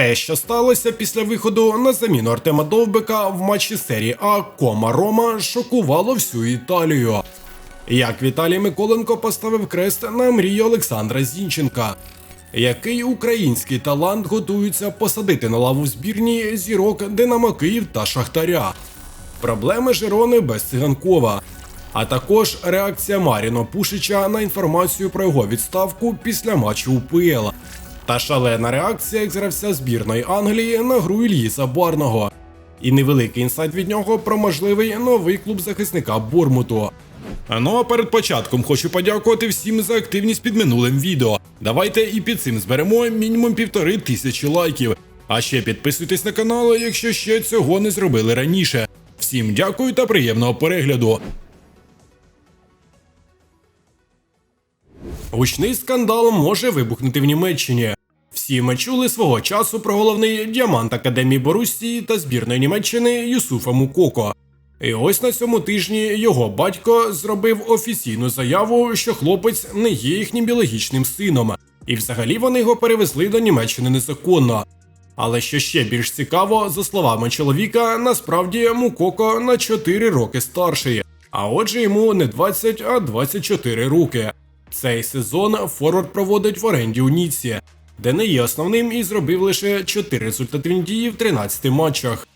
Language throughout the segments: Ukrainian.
Те, що сталося після виходу на заміну Артема Довбика в матчі серії А Кома Рома, шокувало всю Італію. Як Віталій Миколенко поставив крест на мрію Олександра Зінченка, який український талант готується посадити на лаву збірні зірок Динамо Київ та Шахтаря. Проблеми Жирони без циганкова. А також реакція Маріно Пушича на інформацію про його відставку після матчу УПЛ. Та шалена реакція як гравця збірної Англії на гру Ільї Забарного. І невеликий інсайт від нього про можливий новий клуб захисника Бормуту. Ну а перед початком хочу подякувати всім за активність під минулим відео. Давайте і під цим зберемо мінімум півтори тисячі лайків. А ще підписуйтесь на канал, якщо ще цього не зробили раніше. Всім дякую та приємного перегляду. Гучний скандал може вибухнути в Німеччині. Всі ми чули свого часу про головний діамант Академії Боруссії та збірної Німеччини Юсуфа Мукоко. І ось на цьому тижні його батько зробив офіційну заяву, що хлопець не є їхнім біологічним сином, і взагалі вони його перевезли до Німеччини незаконно. Але що ще більш цікаво, за словами чоловіка, насправді Мукоко на 4 роки старший, а отже йому не 20, а 24 роки. Цей сезон Форвард проводить в оренді у Ніці, де не є основним і зробив лише 4 результативні дії в 13 матчах.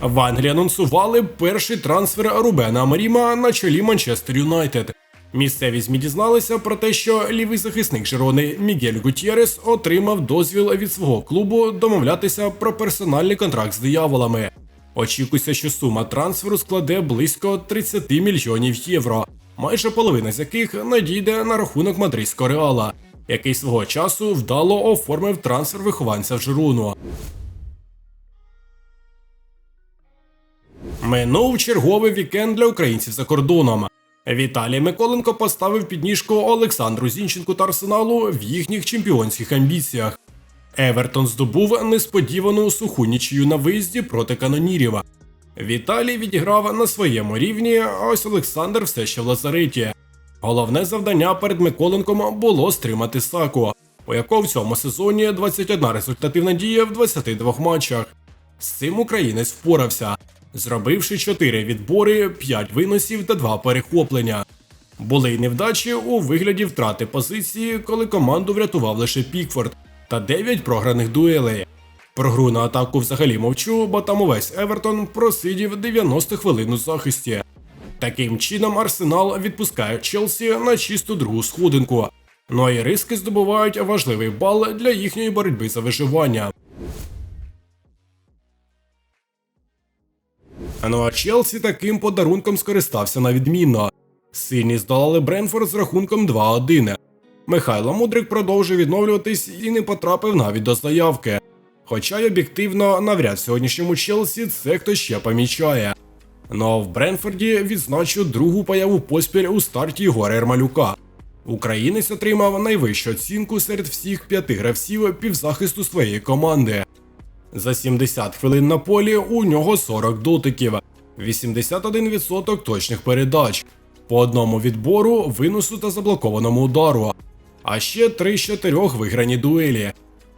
В Англії анонсували перший трансфер Рубена Амаріма на чолі Манчестер Юнайтед. Місцеві ЗМІ дізналися про те, що лівий захисник Жирони Мігель Гутєрес отримав дозвіл від свого клубу домовлятися про персональний контракт з дияволами. Очікується, що сума трансферу складе близько 30 мільйонів євро, майже половина з яких надійде на рахунок мадридського реала, який свого часу вдало оформив трансфер вихованця в Жирону. Минув черговий вікенд для українців за кордоном. Віталій Миколенко поставив підніжку Олександру Зінченку та Арсеналу в їхніх чемпіонських амбіціях. Евертон здобув несподівану суху нічию на виїзді проти канонірів. Віталій відіграв на своєму рівні, а ось Олександр все ще в лазареті. Головне завдання перед Миколенком було стримати Саку, у якого в цьому сезоні 21 результативна дія в 22 матчах. З цим українець впорався, зробивши 4 відбори, 5 виносів та 2 перехоплення. Були й невдачі у вигляді втрати позиції, коли команду врятував лише Пікфорд, та 9 програних дуелей. Про гру на атаку взагалі мовчу, бо там увесь Евертон просидів 90 хвилин у захисті. Таким чином Арсенал відпускає Челсі на чисту другу сходинку. Ну а і риски здобувають важливий бал для їхньої боротьби за виживання. Ну а Челсі таким подарунком скористався на відмінно. Сильні здолали Бренфорд з рахунком 2-1. Михайло Мудрик продовжує відновлюватись і не потрапив навіть до заявки. Хоча й об'єктивно навряд сьогоднішньому Челсі це хтось ще помічає. Ну а в Бренфорді відзначу другу появу поспіль у старті Ігоря Ермалюка. Українець отримав найвищу оцінку серед всіх п'яти гравців півзахисту своєї команди. За 70 хвилин на полі у нього 40 дотиків, 81% точних передач, по одному відбору, виносу та заблокованому удару, а ще 3 з 4 виграні дуелі.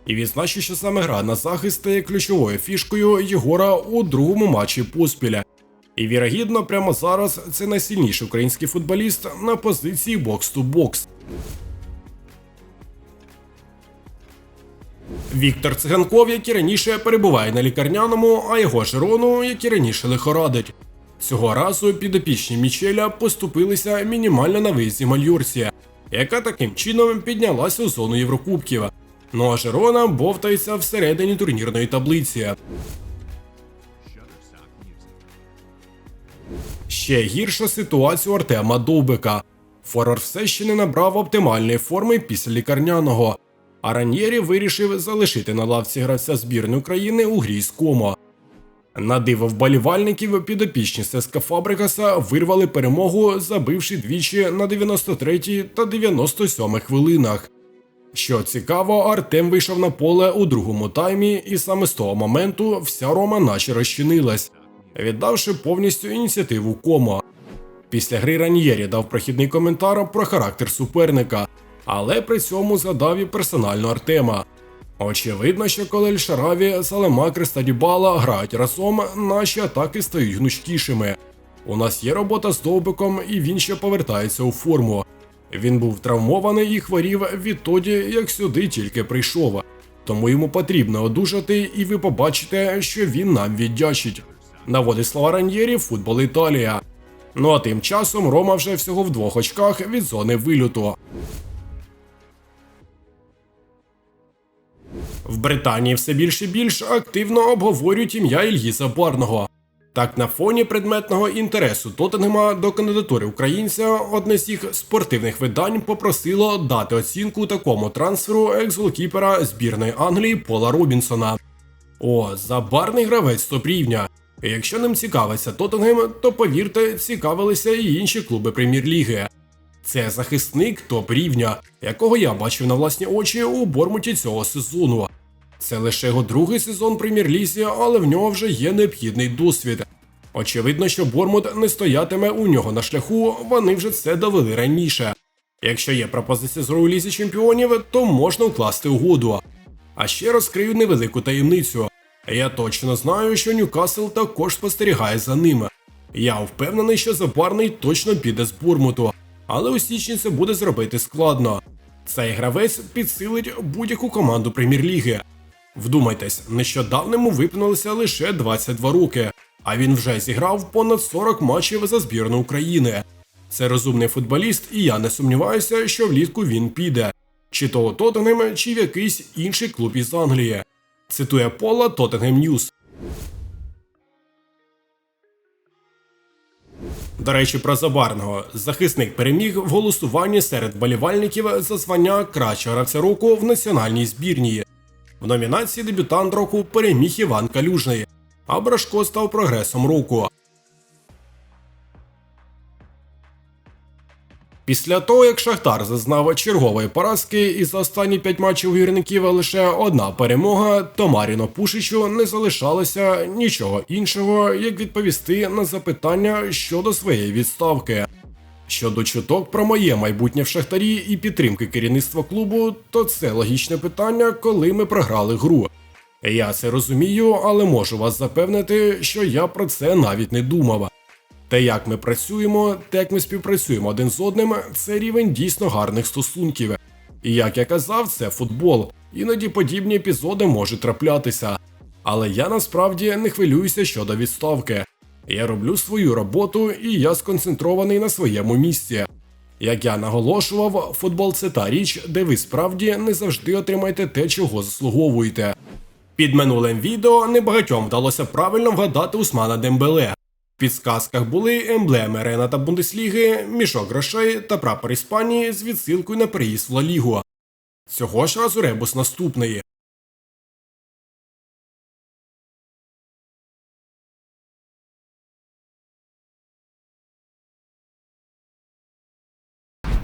І відзначу, що саме гра на захист стає ключовою фішкою Єгора у другому матчі поспіля. І вірогідно, прямо зараз це найсильніший український футболіст на позиції бокс-ту-бокс. Віктор Циганков, який раніше перебуває на лікарняному, а його Жирону, який раніше лихорадить. Цього разу підопічні Мічеля поступилися мінімально на виїзді Мальорсія, яка таким чином піднялася у зону Єврокубків. Ну а Жирона бовтається всередині турнірної таблиці. Ще гірша ситуація у Артема Довбика. Форвард все ще не набрав оптимальної форми після лікарняного. А Раньєрі вирішив залишити на лавці гравця збірної України у грі з Комо. На диво вболівальників підопічні Сеска Фабрикаса вирвали перемогу, забивши двічі на 93 та 97 хвилинах. Що цікаво, Артем вийшов на поле у другому таймі, і саме з того моменту вся Рома наче розчинилась, віддавши повністю ініціативу Комо. Після гри Раньєрі дав прохідний коментар про характер суперника. але при цьому згадав і персонально Артема. Очевидно, що коли Ельшараві, Салемакрис та Дібала грають разом, наші атаки стають гнучкішими. У нас є робота з довбиком, і він ще повертається у форму. Він був травмований і хворів відтоді, як сюди тільки прийшов. Тому йому потрібно одужати, і ви побачите, що він нам віддячить. Наводить слова Раньєрі футбол Італія. Ну а тим часом Рома вже всього в двох очках від зони вильоту. В Британії все більше і більш активно обговорюють ім'я Ільї Забарного. Так, на фоні предметного інтересу Тоттенгема до кандидатури українця одне з їх спортивних видань попросило дати оцінку такому трансферу екс-голкіпера збірної Англії Пола Робінсона. О, забарний гравець топ рівня. Якщо ним цікавиться Тоттенгем, то повірте, цікавилися і інші клуби прем'єр-ліги. Це захисник топ рівня, якого я бачив на власні очі у Бормуті цього сезону. Це лише його другий сезон прем'єр-лізі, але в нього вже є необхідний досвід. Очевидно, що Бормут не стоятиме у нього на шляху, вони вже це довели раніше. Якщо є пропозиція з лізі чемпіонів, то можна укласти угоду. А ще розкрию невелику таємницю. Я точно знаю, що Ньюкасл також спостерігає за ними. Я впевнений, що Забарний точно піде з Бурмуту, але у січні це буде зробити складно. Цей гравець підсилить будь-яку команду прем'єр-ліги. Вдумайтесь, нещодавно йому виповнилося лише 22 роки, а він вже зіграв понад 40 матчів за збірну України. Це розумний футболіст, і я не сумніваюся, що влітку він піде, чи то у Тоттенгем, чи в якийсь інший клуб із Англії. Цитує Пола Тоттенгем Ньюс. До речі, про Забарного. Захисник переміг в голосуванні серед болівальників за звання кращого гравця року в національній збірній. В номінації дебютант року переміг Іван Калюжний, а Брашко став прогресом року. Після того, як Шахтар зазнав чергової поразки і за останні п'ять матчів гірників лише одна перемога, то Маріно Пушичу не залишалося нічого іншого, як відповісти на запитання щодо своєї відставки. Щодо чуток про моє майбутнє в Шахтарі і підтримки керівництва клубу, то це логічне питання, коли ми програли гру. Я це розумію, але можу вас запевнити, що я про це навіть не думав. Те, як ми працюємо, те, як ми співпрацюємо один з одним, це рівень дійсно гарних стосунків. І як я казав, це футбол. Іноді подібні епізоди можуть траплятися. Але я насправді не хвилююся щодо відставки. Я роблю свою роботу і я сконцентрований на своєму місці. Як я наголошував, футбол це та річ, де ви справді не завжди отримаєте те, чого заслуговуєте. Під минулим відео небагатьом вдалося правильно вгадати Усмана Дембеле. В підсказках були емблеми Рена та Бундесліги, мішок грошей та прапор Іспанії з відсилкою на переїзд в Ла Лігу. Цього ж разу ребус наступний.